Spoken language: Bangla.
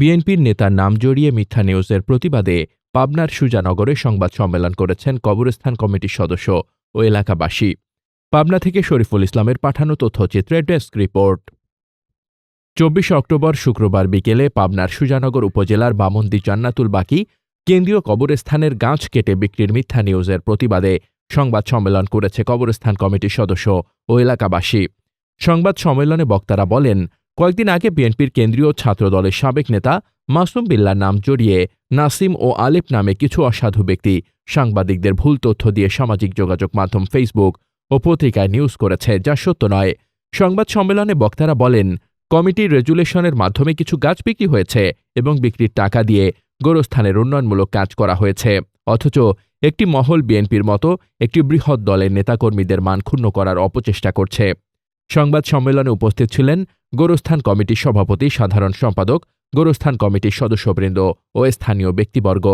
বিএনপির নেতার নাম জড়িয়ে মিথ্যা নিউজের প্রতিবাদে পাবনার সুজানগরে সংবাদ সম্মেলন করেছেন কবরস্থান কমিটির সদস্য ও এলাকাবাসী। পাবনা থেকে শরীফুল ইসলামের পাঠানো তথ্যচিত্রের ডেস্ক রিপোর্ট। চব্বিশে অক্টোবর শুক্রবার বিকেলে পাবনার সুজানগর উপজেলার বামন্দি জান্নাতুল বাকি কেন্দ্রীয় কবরস্থানের গাছ কেটে বিক্রির মিথ্যা নিউজের প্রতিবাদে সংবাদ সম্মেলন করেছে কবরস্থান কমিটির সদস্য ও এলাকাবাসী। সংবাদ সম্মেলনে বক্তারা বলেন কয়েকদিন আগে বিএনপির কেন্দ্রীয় ছাত্রদলের সাবেক নেতা মাসুম বিল্লার নাম জড়িয়ে নাসিম ও আলেপ নামে কিছু অসাধু ব্যক্তি সাংবাদিকদের ভুল তথ্য দিয়ে সামাজিক যোগাযোগ মাধ্যম ফেসবুক ও পত্রিকায় নিউজ করেছে যা সত্য নয়। সংবাদ সম্মেলনে বক্তারা বলেন কমিটির রেজুলেশনের মাধ্যমে কিছু গাছ বিক্রি হয়েছে এবং বিক্রির টাকা দিয়ে গোরস্থানের উন্নয়নমূলক কাজ করা হয়েছে। অথচ একটি মহল বিএনপির মতো একটি বৃহৎ দলের নেতাকর্মীদের মান ক্ষুণ্ণ করার অপচেষ্টা করছে। সংবাদ সম্মেলনে উপস্থিত ছিলেন গোরস্থান কমিটির সভাপতি সাধারণ সম্পাদক, গোরস্থান কমিটির সদস্যবৃন্দ ও স্থানীয় ব্যক্তিবর্গ।